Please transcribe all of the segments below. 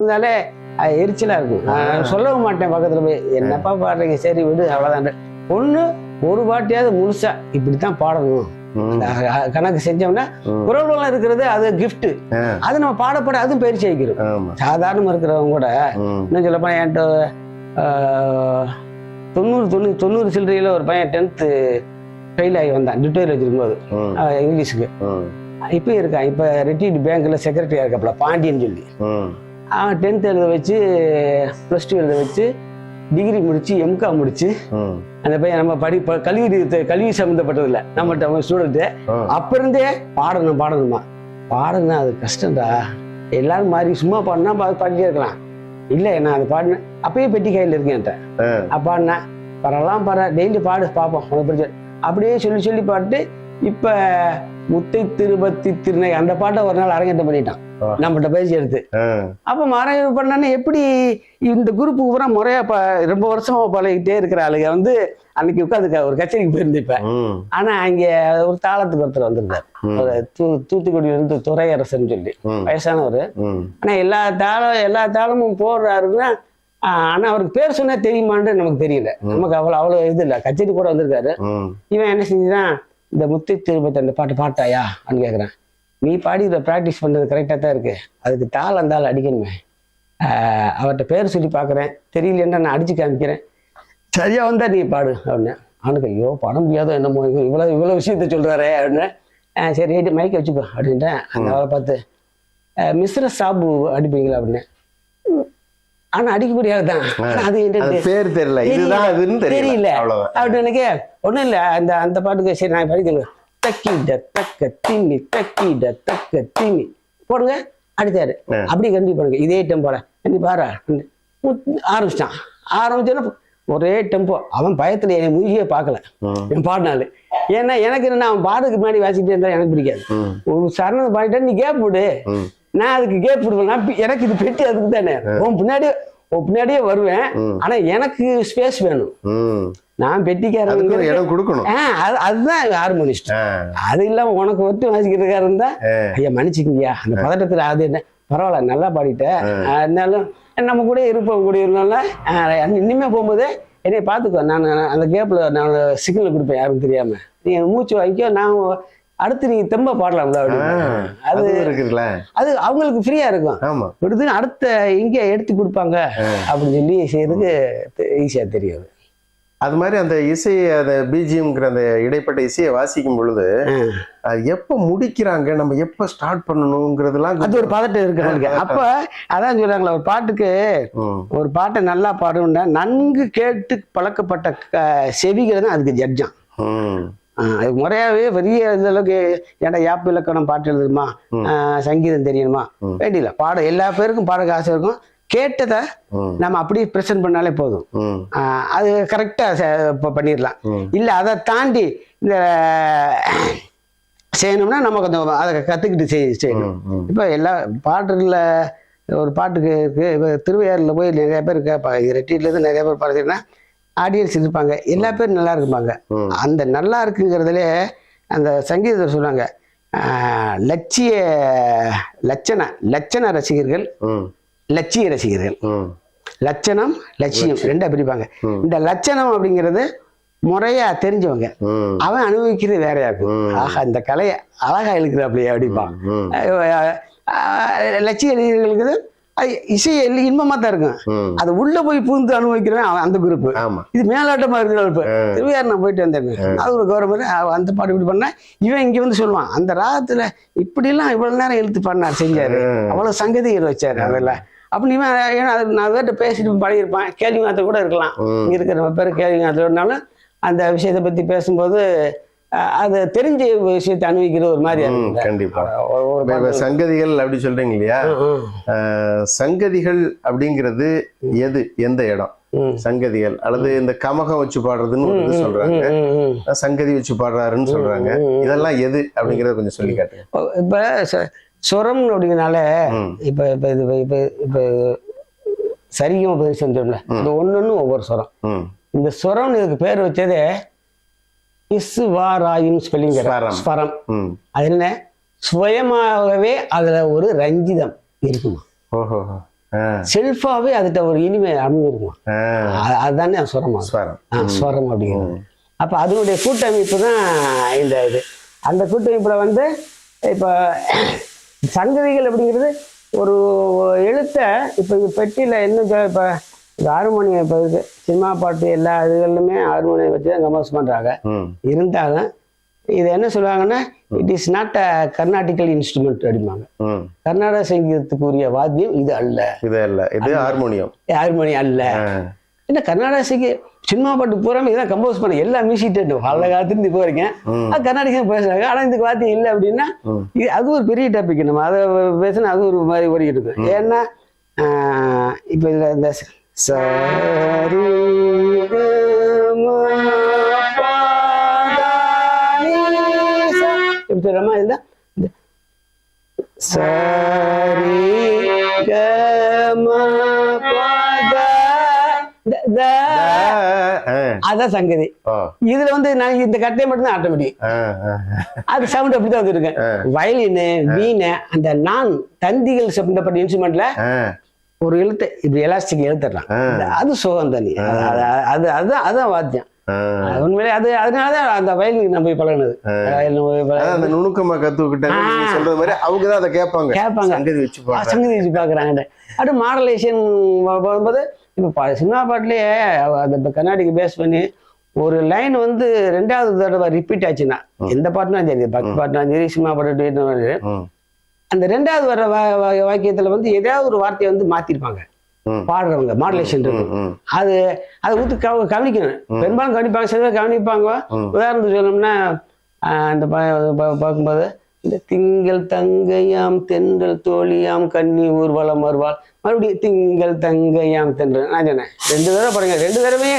இருந்தாலே அது எரிச்சலா இருக்கும் சொல்லவும் மாட்டேன் பக்கத்துல போய். என்னப்பா பாடுறீங்க? சரி விடு அவ்வளவுதான். ஒண்ணு ஒரு பாட்டியாவது முழுசா இப்படித்தான் பாடணும். கணக்கு செஞ்சோம்னா வளம் இருக்கிறது அது ஆ. அது நம்ம பாடப்பட அதுவும் பயிற்சி ஆகிக்கிறோம் சாதாரணமா இருக்கிறவங்க கூட இன்னும் சொல்லப்போனா என்கிட்ட தொண்ணூறு தொண்ணூறு தொண்ணூறு சில்லறையில ஒரு பையன் டென்த்து ஃபெயில் ஆகி வந்தான் டிட்டோரியல் வச்சிருக்கும்போது. இங்கிலீஷுக்கு. ம், இப்போ இருக்கான். இப்போ ரிட்டையர்டு பேங்க்ல செக்ரட்டரியா இருக்காப்புல பாண்டியன் சொல்லி. அவன் டென்த் எழுத வச்சு ப்ளஸ் டூ எழுத வச்சு டிகிரி முடிச்சு எம்காம் முடிச்சு அந்த பையன் நம்ம படி கல்வி கல்வி சம்மந்தப்பட்டது இல்லை நம்மகிட்ட அவன் ஸ்டூடெண்ட்டு. அப்ப இருந்தே பாடணும் பாடணுமா? பாடணும்னா அது கஷ்டம்டா. எல்லாரும் மாதிரி சும்மா பாடினா பாடிட்டே இருக்கலாம். இல்லை நான் அது பாடினேன் அப்பயே பெட்டி கையில் இருக்கேன்ட்ட. பாடினேன் பரவாயில்லாம் பாரு டெய்லி பாடு பார்ப்போம் உனக்கு பிரச்சனை அப்படியே சொல்லி சொல்லி பாட்டு இப்ப முத்தை திருபத்தி திருநை அந்த பாட்டை ஒரு நாள் அரங்கேற்றம் பண்ணிட்டான். நம்மகிட்ட பயிற்சி எடுத்து அப்ப மறைவு பண்ணானே எப்படி இந்த குரூப் பூரா முறையா ரொம்ப வருஷமா பழகிட்டே இருக்கிற ஆளுங்க வந்து அன்னைக்கு உட்காந்து ஒரு கச்சேரிக்கு போயிருந்திருப்பேன் ம், ஆனா அங்க ஒரு தாளத்துக்கு ஒருத்தர் வந்திருந்தார். ஒரு தூ தூத்துக்குடியில இருந்து துறையரசன் சொல்லி வயசானவர். ஆனா எல்லா தாளம் எல்லா தாளமும் போடுறாருன்னா ஆனா அவருக்கு பேர் சொன்னா தெரியுமான்னு நமக்கு தெரியல. நமக்கு அவ்வளவு அவ்வளவு இது இல்ல. கச்சேரி கூட வந்திருக்காரு. இவன் என்ன செஞ்சுதான் இந்த முத்து திருப்பதி அந்த பாட்டு பாட்டாயா அப்படின்னு கேக்குறான். நீ பாடி இதை ப்ராக்டிஸ் பண்றது கரெக்டா தான் இருக்கு. அதுக்கு தாள் அந்த ஆள் அடிக்கணுமே. ஆஹ், அவர்ட்ட பேர் சொல்லி பார்க்கறேன். தெரியலன்னா நான் அடிச்சு காமிக்கிறேன். சரியா வந்தா நீ பாடு அப்படின்னு. அவனுக்கு ஐயோ பாட முடியாதோ என்னமோ இவ- இவ்வளவு இவ்வளவு விஷயத்த சொல்றாரே அப்படின்னு. சரி ரைட்டு மைக்க வச்சுக்கோ அப்படின்ட்டேன். அந்த அவளை பார்த்து மிஸ்ர சாபு அடிப்பீங்களா? அப்படின்னு. ஆனா அடிக்க முடியாதுதான் ஆனா அது பேர் தெரியல. இதுதான் அதுன்னு தெரியல. தெரியல. அவ்வளவுதான். அப்படி எனக்கு ஒண்ணும் இல்ல. அந்த அந்த பாட்டுக்கு சரி நான் படிக்கணும் தக்கிட தக்க தின்னி தக்கிட தக்க தின்னி போடுங்க அடிச்சாரு ஆ. அப்படி கண்டி போடுங்க. இதே டெம்போல கண்டி பாரு ஆரம்பிச்சிட்டான். ஆரம்பிச்சோன்னா ஒரே டெம்போ அவன் பயத்துல என்னை மூஞ்சியே பார்க்கல. என் பாடினாலு. ஏன்னா எனக்கு என்ன அவன் பாடுறதுக்கு முன்னாடி வாசிக்கிட்டே இருந்தா எனக்கு பிடிக்காது. ஒரு சரணத்தை பாடிட்டா நீ கேப் விடு நான் அதுக்கு கேப் விடுவேன் எனக்கு இது பெட்டி அதுக்கு தானே. உன் பின்னாடியே உன் பின்னாடியே வருவேன். ஆனா எனக்கு ஸ்பேஸ் வேணும். நான் பெட்டிக்காரன் இடம் கொடுக்கணும். அதுதான் ஹார்மோனிஸ்ட் அது இல்லாம உனக்கு ஒத்து வாசிக்கிறதுக்காக இருந்தா ஐயா மன்னிச்சுக்கங்கய்யா. அந்த பதட்டத்துல அது என்ன பரவாயில்ல நல்லா பாடிட்ட. அதனாலும் நம்ம கூட இருப்போம் கூட இருந்தாலும் இனிமே போகும்போது என்னை பார்த்துக்கோ நான் அந்த கேப்ல நான் சிக்னல் கொடுப்பேன் யாரும் தெரியாம. நீ எனக்கு மூச்சு வாங்கிக்கோ நான் அடுத்து நீ தெம்ப பாடலாம்ல அது இருக்குல்ல அது அவங்களுக்கு ஃப்ரீயா இருக்கும். ஆமா. விடுது அடுத்த இங்கே எடுத்து கொடுப்பாங்க அப்படின்னு சொல்லி செய்யறதுக்கு ஈஸியா தெரியும். அது மாதிரி அந்த இசை அந்த பிஜிஎம்ங்கிற அந்த இடைப்பட்ட இசையை வாசிக்கும் பொழுது அது எப்ப முடிக்கிறாங்க நம்ம எப்ப ஸ்டார்ட் பண்ணணுங்கிறதுலாம் அது ஒரு பதட்டம் இருக்கு அவங்களுக்கு அப்ப அதான் சொல்றாங்களா ஒரு பாட்டுக்கு ஒரு பாட்டை நல்லா பாடணும்னா நன்கு கேட்டு பழக்கப்பட்ட செவிகள் தான் அதுக்கு அது முறையாவே பெரிய இந்த அளவுக்கு ஏன்டா யாப்பு இலக்கணம் பாட்டு எழுதுமா? சங்கீதம் தெரியணுமா? வேண்டியில்ல. பாட எல்லா பேருக்கும் பாட ஆசை இருக்கும். கேட்டதை நம்ம அப்படியே ப்ரெசென்ட் பண்ணாலே போதும். அது கரெக்டாக பண்ணிடலாம். இல்லை அதை தாண்டி இந்த செய்யணும்னா நம்ம கொஞ்சம் அதை கற்றுக்கிட்டு செய் செய்யணும். இப்போ எல்லா பாட்டுல ஒரு பாட்டுக்கு இருக்கு. இப்போ திருவையாறில் போய் நிறைய பேர் கேட்பாங்க ரெட்டியிலேருந்து நிறைய பேர் பார்த்தீங்கன்னா ஆடியன்ஸ் இருப்பாங்க. எல்லா பேரும் நல்லா இருப்பாங்க. அந்த நல்லா இருக்குங்கிறதுலே அந்த சங்கீதத்தை சொன்னாங்க லட்சிய லட்சண லட்சண ரசிகர்கள் ம், லட்சிய ரசிகர்கள். ம், லட்சணம் லட்சியம் ரெண்டா பிரிப்பாங்க. இந்த லட்சணம் அப்படிங்கிறது முறையா தெரிஞ்சவங்க. அவன் அனுபவிக்கிறது வேறையா இருக்கும். ஆஹா இந்த கலையை அழகா இழுக்கிறாப்லையே அப்படிப்பான் லட்சிய ரசிகர்களுக்கு அது இசை இன்பமா தான் இருக்கும். அது உள்ள போய் புகுந்து அனுபவிக்கிறவன் அவன் அந்த குரூப் இது மேலாட்டமா இருக்கிற குரூப் திருவையார் நான் போயிட்டு வந்தேன். அது ஒரு கௌரவம். அந்த பாட்டு இப்படி பண்ணா இவன் இங்க வந்து சொல்லுவான் அந்த ராகத்துல இப்படி எல்லாம் இவ்வளவு நேரம் இழுத்து பண்ணார் செஞ்சாரு. அவ்வளவு சங்கதிகள் வச்சாரு அதெல்லாம் அப்ப இவன் ஏன்னா நான் வேட்ட பேசிட்டு பழகிருப்பான் கேள்வி மாத்த கூட இருக்கலாம். இங்க இருக்கிற பேர் கேள்வி மாத்தினாலும் அந்த விஷயத்தை பத்தி பேசும்போது அது தெரிஞ்ச விஷயத்தை அனுபவிக்கிற ஒரு மாதிரி கண்டிப்பா. இப்ப- சங்கதிகள் அப்படி சொல்றீங்க இல்லையா சங்கதிகள் அப்படிங்கிறது எது எந்த இடம். சங்கதிகள் அல்லது இந்த கமகம் வச்சு பாடுறதுன்னு ஒரு இது சொல்றாங்க. சங்கதி வச்சு பாடுறாருன்னு சொல்றாங்க. இதெல்லாம் எது அப்படிங்கறத கொஞ்சம் சொல்லி காட்டுங்க. இப்ப சுரம்னு அப்படிங்கனால. இப்ப இப்ப இது இப்ப இப்ப சரியும் செஞ்சோம்ல இது ஒன்னொன்னு ஒவ்வொரு சுரம். இந்த சுரம்னு இதுக்கு பேர் வச்சதே இஸ் வாராயும் ஸ்பெல்லிங் ஸ்வரம். அது என்ன? சுயமாகவே அதுல ஒரு ரஞ்சிதம் இருக்குமா? செல்ஃபாவே அதுகிட்ட ஒரு இனிமை அமைஞ்சிருக்கும்? அதுதானே ஸ்வரம் ஸ்வரம். அப்படிங்கிறது அப்போ அதனுடைய கூட்டமைப்பு தான் இந்த இது. அந்த கூட்டமைப்பில் வந்து இப்போ சங்கதிகள் அப்படிங்கிறது ஒரு எழுத்தை இப்போ பெட்டியில் இன்னும் இப்போ இந்த ஹார்மோனியம் இப்போ இருக்கு. சினிமா பாட்டு எல்லா இதுகளிலுமே ஹார்மோனியம் வச்சு தான் கம்போஸ் பண்ணுறாங்க இருந்தாலும் இது என்ன சொல்லுவாங்கன்னா it is not a Carnatical instrument அப்படிம்பாங்க. கர்நாடக சங்கீதத்துக்குரிய வாத்தியம் இது அல்ல. இது இல்ல இது ஹார்மோனியம் ஹார்மோனியம் அல்ல. என்ன கர்நாடக சங்கீ சினிமா பாட்டு பூராமே இதான் கம்போஸ் பண்ண எல்லா மியூசிக் பல காலத்துலேருந்து இப்போ இருக்கேன் ம். கர்நாடகம் பேசுறாங்க. ஆனால் இந்த வாத்தியம் இல்லை அப்படின்னா. இது அது ஒரு பெரிய டாபிக் நம்ம அதை பேசினா அது ஒரு மாதிரி ஓடிக்கிட்டு இருக்கு ஏன்னா இப்போ இதில் இந்த சரி சொல்றோமா சரி அதான் சங்கதி இதுல வந்து நான் இந்த கட்டையை மட்டும் தான் அது சவுண்ட் அப்படிதான் வந்துருக்கேன் வயலின் வீணை அந்த நான் தந்திகள் சம்பந்தப்பட்ட இன்ஸ்ட்ருமெண்ட்ல ஒரு எழுத்து இப்படி எலாஸ்டிக் எழுத்துடலாம். அது சுகம் தனி. அது அது- அது அதுதான் அதுதான் வாத்தியம். அது உண்மையிலே அது அதனாலதான் அந்த வயலின் நம்ம போய் பழகினது. அதான் அந்த நுணுக்கமா கத்துக்கிட்டாங்க சொல்றது மாதிரி அவங்க தான் அதை கேட்பாங்க. கேட்பாங்க. சங்கதி வச்சு சங்கதி வச்சு பார்க்குறாங்க அடுத்து மாடலேஷன் போகும்போது இப்போ சினிமா பாட்டுலேயே அந்த கர்நாடிக் பேஸ் பண்ணி ஒரு லைன் வந்து ரெண்டாவது தடவை ரிப்பீட் ஆச்சுன்னா எந்த பாட்டுனா சரி பக்தி பாட்டுனா சரி சினிமா பாட்டு அந்த ரெண்டாவது வர வாக்கியத்துல வந்து ஏதாவது ஒரு வார்த்தையை வந்து மாத்திருப்பாங்க. பாடுறவங்க மாடுலேஷன். அது அதை ஊத்து கவ கவனிக்கணும். பெரும்பாலும் கவனிப்பாங்க சில கவனிப்பாங்க. உதாரணத்துக்கு சொல்லணும்னா அந்த பார்க்கும்போது இந்த திங்கள் தங்கையாம் தென்றல் தோழியாம் கன்னி ஊர்வலம் வருவாள். மறுபடியும் திங்கள் தங்கையாம் தென்றல். நான் சொன்னேன் ரெண்டு தடவை பாருங்க ரெண்டு தடவை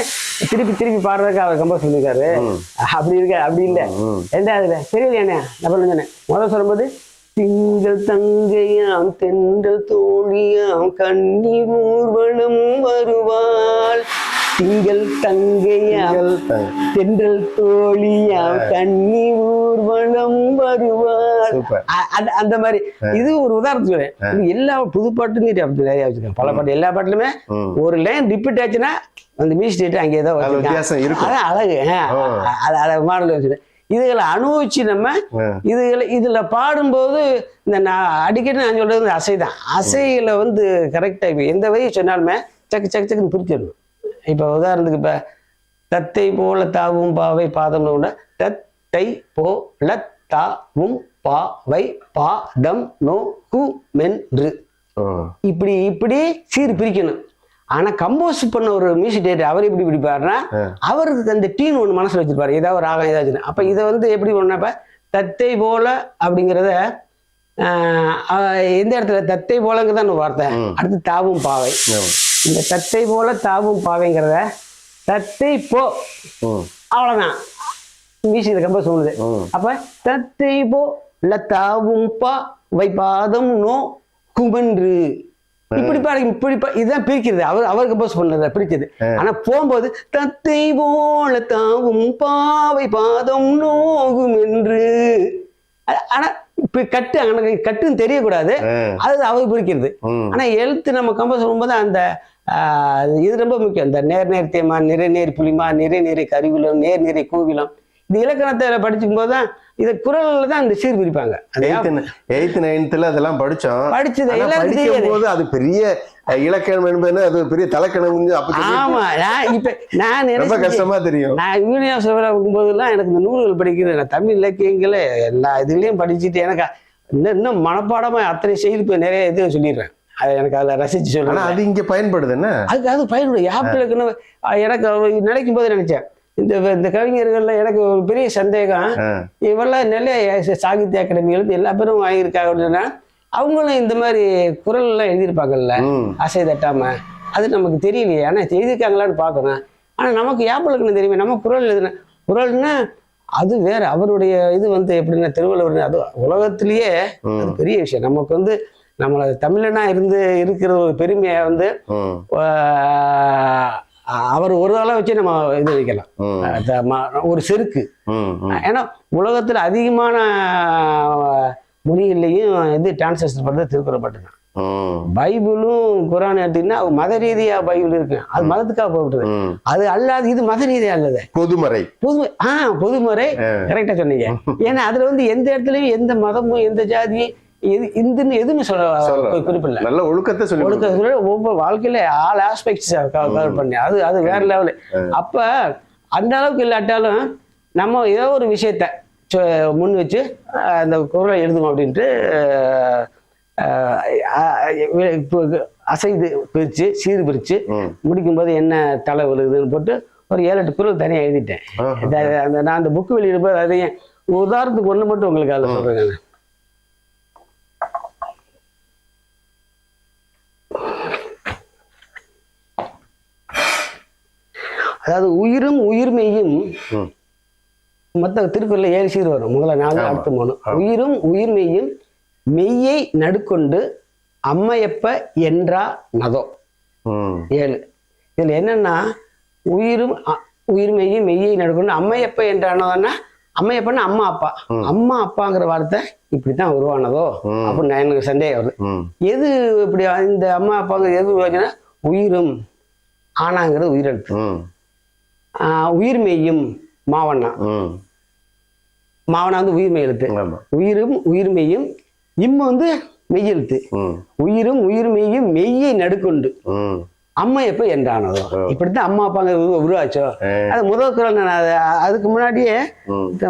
திருப்பி திருப்பி பாடுறதுக்கு அவர் கம்போஸ் பண்ணிருக்காரு அப்படி இருக்க அப்படி இல்லை. ம். ரெண்டாவதுல தெரியலையாண்ணே நான் சொன்னேன். முதல் சொல்லும்போது திங்கள் தங்கையாம் தென்றல் தோழியாம் கன்னி ஊர்வலம் வருவாள். திங்கள் தங்கையாம் தென்றல் தோழியாம் கன்னி ஊர்வலம் வருவாள். அந்த- மாதிரி. இது ஒரு உதாரணத்துக்கு சொல்றேன். எல்லா புது பாட்டுமே அப்படி நிறைய வச்சிருக்கேன். பல பாட்டு எல்லா பாட்டுலுமே. ஒரு லைன் ரிப்பீட் ஆச்சுன்னா அந்த மியூசிக் அங்கே ஏதோ வச்சிருக்கான். அழகு. அதை அதை மாடல் வச்சுட்டு இதுகளை அனுபவிச்சு நம்ம. இதுகளை இதுல பாடும்போது இந்த நான் அடிக்கடி நான் சொல்றது இந்த அசை தான் அசைகளை வந்து கரெக்டா இப்போ எந்த வழி சொன்னாலுமே சக்கு சக்கு சக்குன்னு பிரிச்சிடணும். இப்போ உதாரணத்துக்கு இப்போ தத்தை போல தாவும் பாவை பாதம்னு கூட தத்தை போல தாவும் பாவை பாதம் நோ கு மென்று. இப்படி இப்படி சீர் பிரிக்கணும். ஆனா கம்போஸ் பண்ண ஒரு மியூசிக் டேரக்டர் அவர் எப்படி பிடிப்பாருன்னா அவருக்கு அந்த டீன் ஒன்று மனசுல வச்சிருப்பாரு. ஏதாவது ஒரு ராகம் ஏதாச்சும் அப்ப இதை வந்து எப்படி பண்ணப்ப தத்தை போல அப்படிங்கிறத எந்த இடத்துல? தத்தை போலங்கிறத வார்த்தை. அடுத்து தாவும் பாவை. இந்த தத்தை போல தாவும் பாவைங்கிறத தத்தை போ. அவ்வளவுதான். மியூசிக் கம்போஸ் சொல்லுது ம். அப்ப தத்தை போ லத்தாவும் பா வைபாதம் நோ குமன்று. இப்படி பாருங்க இப்படி இதுதான் பிரிக்கிறது. அவர் அவர் கம்போஸ் பண்ணத பிரிச்சது ஆனா போகும்போது தத்தை போல தாவும் பாவை பாதம் நோகும் என்று. ஆனா இப்ப கட்டு அங்க கட்டுன்னு தெரியக்கூடாது. அது அவர் பிரிக்கிறது. ஆனா எழுத்து நம்ம கம்போஸ் பண்ணும்போது அந்த இது ரொம்ப முக்கியம். இந்த நேர் நேர் தேமா நிறை நேர் புலிமா நிறை நிறை கருவிலம் நேர் நிறை கூவிலம். இது இலக்கணத்தை படிச்சுக்கும் போது தான் இது குரல்ல தான் இந்த சீர் பிரிப்பாங்க. அது எயித்து நைன்த்ல அதெல்லாம் படிச்சோம். படிச்சது போது அது பெரிய இலக்கணம் என்பது அது பெரிய தலக்கணம் ஆமா நான் இப்ப நான் ரொம்ப கஷ்டமா தெரியும். நான் யூனிவர்சிட்டி இருக்கும்போதெல்லாம் எனக்கு இந்த நூல்கள் படிக்கிறது நான் தமிழ் இலக்கியங்களே எல்லா இதுலயும் படிச்சுட்டு எனக்கு இன்னும் இன்னும் மனப்பாடமா அத்தனை செய்தி இப்போ நிறைய இது சொல்லிடுறேன். அதை எனக்கு அதில் ரசிச்சு சொல்லுவேன் அது இங்க பயன்படுது என்ன? அதுக்கு அது பயனுடைய யாப்பில் இருக்கணும் எனக்கு நினைக்கும் போது நினைச்சேன். இந்த இந்த கவிஞர்கள்ல எனக்கு ஒரு பெரிய சந்தேகம். இவெல்லாம் நிறைய சாகித்ய அகாடமி எழுதி எல்லா பேரும் வாங்கியிருக்காங்க அப்படின்னா அவங்களும் இந்த மாதிரி குரல் எல்லாம் எழுதியிருப்பாங்கல்ல அசை தட்டாம. அது நமக்கு தெரியலையே. ஆனா எழுதியிருக்காங்களான்னு பார்க்கணும். ஆனா நமக்கு யாப்பில் தெரியுமே. நம்ம குரல் எழுதுன குரல்னா அது வேற. அவருடைய இது வந்து எப்படின்னா திருவள்ளுவர் அது உலகத்திலேயே அது பெரிய விஷயம். நமக்கு வந்து நம்மள தமிழனா இருந்து இருக்கிற ஒரு பெருமையை வந்து அவர் ஒரு ஆளை வச்சு நம்ம இது வைக்கலாம். ஒரு செருக்கு. ஏன்னா உலகத்துல அதிகமான மொழிகள்லையும் இது டிரான்ஸ்லேஷன் பண்றது திருக்குறள் மட்டும்தான் பைபிளும் குரான் எடுத்தீங்கன்னா மத ரீதியா பைபிள் இருக்கு. அது மதத்துக்காக போட்டுது. அது அல்லாது இது மத ரீதியா அல்லது. பொதுமறை. பொது ஆ பொதுமுறை. கரெக்டா சொன்னீங்க. ஏன்னா அதுல வந்து எந்த இடத்துலயும் எந்த மதமும் எந்த ஜாதியும் எது இந்துன்னு எதுவுமே சொல்ல. குறிப்பிடல. நல்ல ஒழுக்கத்தை சொல்லி ஒழுக்க சொல்ல ஒவ்வொரு வாழ்க்கையில ஆல் ஆஸ்பெக்ட்ஸ் கவர் பண்ணி. அது அது வேற லெவலு அப்ப அந்த அளவுக்கு இல்லாட்டாலும் நம்ம ஏதோ ஒரு விஷயத்த முன் வச்சு அந்த குரலை எழுதுவோம் அப்படின்ட்டு அசைது பிரிச்சு சீர் பிரிச்சு ம். முடிக்கும்போது என்ன தலை விழுகுதுன்னு போட்டு ஒரு ஏழு எட்டு குரல் தனியாக எழுதிட்டேன். அந்த நான் அந்த புக்கு வெளியிடும்போது அதையும் உதாரணத்துக்கு ஒன்று மட்டும் உங்களுக்கு அதில் சொல்றேங்க நான். அதாவது உயிரும் உயிர்மெய்யும். மொத்த திருக்குறள்ல ஏழு சீர் வரும். முதல்ல நாலு அடுத்து மூணு உயிரும் உயிர்மெய்யும் மெய்யை நடுக்கொண்டு அம்மையப்ப என்றா நதோ ஏழு. இதுல என்னன்னா உயிரும் உயிர்மெய்யும் மெய்யை நடுக்கொண்டு அம்மையப்ப என்றானதுன்னா அம்மையப்பன்னா அம்மா அப்பா. அம்மா அப்பாங்கிற வார்த்தை இப்படித்தான் உருவானதோ? அப்படின்னு எனக்கு சந்தேகம் வருது. எது இப்படி இந்த அம்மா அப்பாங்க எது உருவாச்சுன்னா உயிரும் ஆனாங்கிறது உயிரெழுத்து. ம், ஆஹ் உயிர்மெய்யும் மாவண்ணா. மாவனா வந்து உயிர்மெய் எழுத்து ஆமா. உயிரும் உயிர்மெய்யும் இம்ம வந்து மெய்யெழுத்து. ம், உயிரும் உயிர்மெய்யும் மெய்யை நடுக்கொண்டு. ம். அம்மையப்ப என்றானதோ. இப்படித்தான் அம்மா அப்பாங்க உரு- உருவாச்சோ. அது முதல் குரல் அதுக்கு முன்னாடியே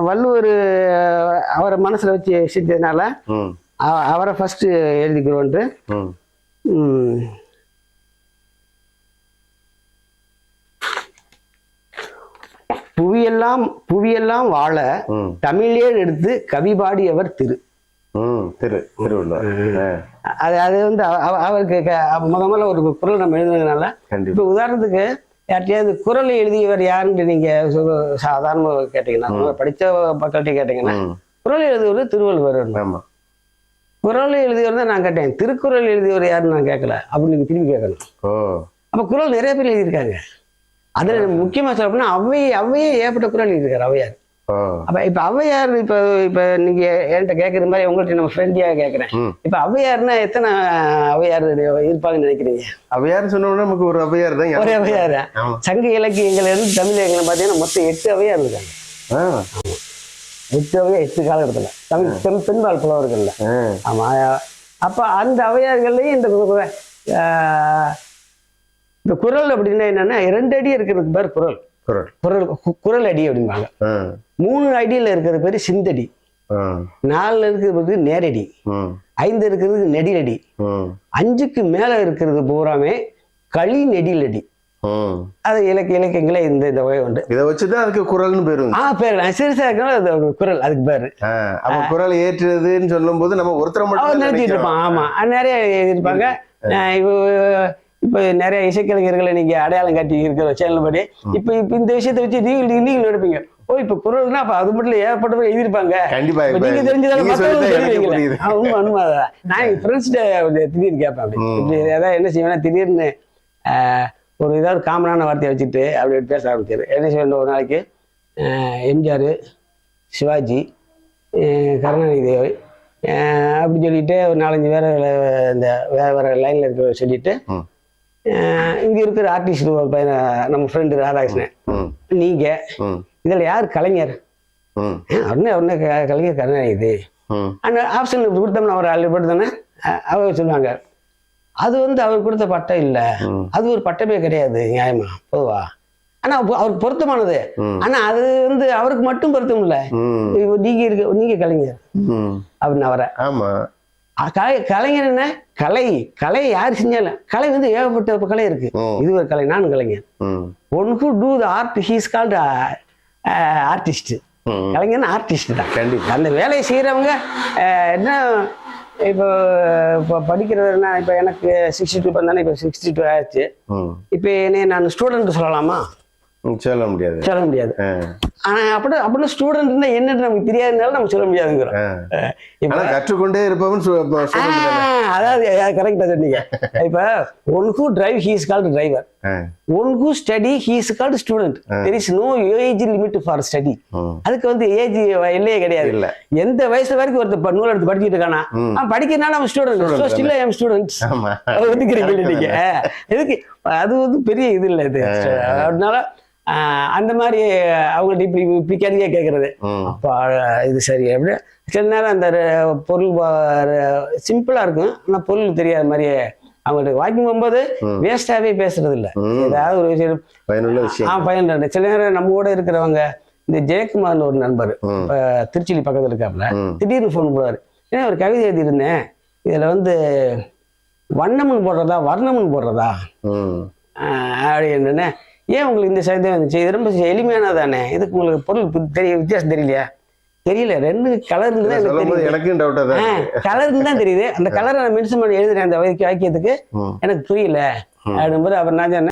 வள்ளுவர் அவரை மனசுல வச்சு அவ- அவரை ஃபர்ஸ்ட் எழுதிக்கிறோன்ட்டு புவியெல்லாம் புவியெல்லாம் வாழ. தமிழே எடுத்து கவி பாடியவர் திரு. திரு திருவள்ளுவர். அது அது வந்து அவ- அவ- அவருக்கு முத முதல்ல ஒரு குரல் நம்ம எழுதுனதுனால. கண்டிப்பா. இப்போ உதாரணத்துக்கு யார்ட்டையாவது குரல் எழுதியவர் யாருன்னு நீங்க சாதாரண கேட்டீங்கன்னா படிச்ச மக்கள்கிட்ட கேட்டீங்கன்னா. குரல் எழுதியவர் திருவள்ளுவர் குரல் எழுதியவர் தான் நான் கேட்டேன். திருக்குறள் எழுதியவர் யாருன்னு நான் கேட்கல அப்படின்னு நீங்க திரும்பி கேட்கணும் ஓ. அப்ப குரல் நிறைய பேர் எழுதியிருக்காங்க. அதுல முக்கியமா சொல்ல போனா அவை அவையே ஏற்பட்ட குரல் எழுதியிருக்காரு அவையார் அப்ப இப்ப அவையார் இப்ப இப்ப நீங்க என்கிட்ட கேட்கற மாதிரி உங்கள்ட்ட நம்ம ஃப்ரெண்டியா கேட்கறேன் ம். இப்ப அவையார்னா எத்தனை அவையார் இருப்பாங்கன்னு நினைக்கிறீங்க? அவையார் சொன்னோம்னா நமக்கு ஒரு அவையார் தான் ஒரே அவையார். சங்க இலக்கியங்கள் இருந்து தமிழ் இலக்கியம் பார்த்தீங்கன்னா மொத்தம் எட்டு அவையார் இருக்காங்க. எட்டு அவையா எட்டு காலகட்டத்தில். தமிழ் பெண் பெண்பால் புலவர்கள்ல. ஆமா அப்ப அந்த அவையார்கள்லயும் இந்த இந்த குரல் அப்படின்னா என்னன்னா ரெண்டு அடி இருக்கிறதுக்கு பேர் குரல். குரல். குரல் குரல் அடி அப்படிம்பாங்க. மூணு அடியில் இருக்கிறது பேர் சிந்தடி. நாலுல இருக்கிறது நேரடி. ஐந்து இருக்கிறது நெடிலடி. அஞ்சுக்கு மேல இருக்கிறது பூராமே களி நெடிலடி. அது இலக்கிய இலக்கியங்களே இந்த இந்த வகை உண்டு. இதை வச்சுதான் அதுக்கு குரல்னு பேரு. ஆ பேர். சிறுசா இருக்கணும் குரல் அதுக்கு பேரு. அப்ப குரல் ஏற்றுறதுன்னு சொல்லும் போது நம்ம ஒருத்தரை மட்டும் நினைக்கிறோம். இருப்பான். ஆமா. நிறைய நான் இப்போ நிறைய இசைக்கலைஞர்களை நீங்க அடையாளம் காட்டி இருக்கிற சேனல் படி இப்போ இப்போ இந்த விஷயத்தை வச்சு நீங்கள் நீங்கள் நினைப்பீங்க ஓ இப்போ குரல்னா அப்ப அது மட்டும் இல்ல ஏற்பட்டவங்க எழுதியிருப்பாங்க. கண்டிப்பா நீங்க தெரிஞ்சதால நீங்க மத்தவங்க சொல்லிதான் எனக்கு தெரியுங்களே புரியுது. ஆ, உண்மை உண்மை அதான். நான் என் ஃப்ரெண்ட்ஸ்கிட்ட திடீர்னு கேட்பேன் ஏதாவது என்ன செய்வேன்னா திடீர்னு ஒரு ஏதாவது காமனான வார்த்தையை வச்சுட்டு அப்படி பேச ஆரம்பிச்சாரு என்ன செய்வேன் ஒரு நாளைக்கு எம்ஜிஆர் சிவாஜி கருணாநிதி ஆஹ், அப்படி சொல்லிட்டு ஒரு நாலஞ்சு பேர் இந்த வேற வேற லைன்ல இருக்கிற சொல்லிட்டு இங்க இருக்கிற ஆர்டிஸ்ட் ஒரு பையனை நம்ம ஃப்ரெண்டு ராதாகிருஷ்ணன். ம், நீங்க ம், இதுல யார் கலைஞர்? உடனே உடனே கலைஞர் கருணாநிதி. அந்த ஆப்ஷன் கொடுத்தோம்னா அவர் ஆல்ரெடி கொடுத்தோன்னே அவர் சொல்லுவாங்க. அது வந்து அவர் கொடுத்த பட்டம் இல்லை. அது ஒரு பட்டமே கிடையாது நியாயமா? பொதுவா. ஆனா அவருக்கு பொருத்தமானது. ஆனா அது வந்து அவருக்கு மட்டும் பொருத்தம் இல்ல நீங்க இருக்க நீங்க கலைஞர். அப்படின்னு அவரை. ஆமா. கலை கலைஞர் என்ன? கலை கலை யார் செஞ்சாலும். கலை வந்து ஏகப்பட்ட கலை இருக்கு. இது ஒரு கலை நான் கலைஞர். One who do the art he's called artist hmm. கலைஞர்னா artist தான். கண்டிப்பா. அந்த வேலையை செய்கிறவங்க என்ன இப்போ இப்போ படிக்கிறதுனா இப்போ எனக்கு சிக்ஸ்டி டூ தானே இப்போ சிக்ஸ்டி டூ ஆயிடுச்சு. இப்போ என்னைய நான் ஸ்டூடெண்ட் சொல்லலாமா? சொல்ல முடியாது. சொல்ல முடியாது. ஆ, ஆனா அப்படி அப்படின்னு ஸ்டூடெண்ட் இருந்தா என்னன்னு நமக்கு தெரியாதனால நம்ம சொல்ல முடியாதுங்கிறோம். இப்ப கற்றுக்கொண்டே இருப்பவன். அதாவது கரெக்டா சொன்னீங்க. இப்ப one who drive he is called driver. One who study he is called student there is no age limit for study. அதுக்கு வந்து ஏஜ் எல்லையே கிடையாது. இல்ல. எந்த வயசு வரைக்கும் ஒருத்தர் நூல் எடுத்து படிச்சுட்டு இருக்கானா. அவன் படிக்கிறனால அவன் student so still I'm students ஆமா. ஒதுக்குறீங்க நீங்க. எதுக்கு? அது வந்து பெரிய இது இல்லை இது. அதனால அந்த மாதிரி அவங்கள்ட்ட இப்படி இப்படி கேள்வியே கேட்கறது. அப்பா இது சரி அப்படி சில நேரம் அந்த பொருள் சிம்பிளா இருக்கும். ஆனா பொருள் தெரியாத மாதிரியே அவங்கள்ட்ட வாக்கிங் போகும்போது வேஸ்டாவே பேசுறது இல்ல. ஏதாவது ஒரு விஷயம். பயனுள்ள விஷயம். ஆ பயன் சில நேரம் நம்ம கூட இருக்கிறவங்க இந்த ஜெயக்குமார்னு ஒரு நண்பர் திருச்சிலி பக்கத்துல இருக்காப்புல. திடீர்னு ஃபோன் போடுவாரு. ஏன்னா ஒரு கவிதை எழுதியிருந்தேன். இதுல வந்து வண்ணம்னு போடுறதா வர்ணம்னு போடுறதா? ம். ஏன் உங்களுக்கு இந்த சந்தேகம் வந்துச்சு இது ரொம்ப எளிமையானது தானே இதுக்கு உங்களுக்கு பொருள் தெரிய வித்தியாசம் தெரியலையா? தெரியல. ரெண்டு கலர் தான் எனக்கு இருக்கு. கலர் தான் தெரியுது. அந்த கலரை நான் மென்ஷன் பண்ணி எழுதுறேன் அந்த வாக்கிய- வாக்கியத்துக்கு. எனக்கு புரியல. அப்படிங்கும்போது அப்புறம் நான் சொன்னேன்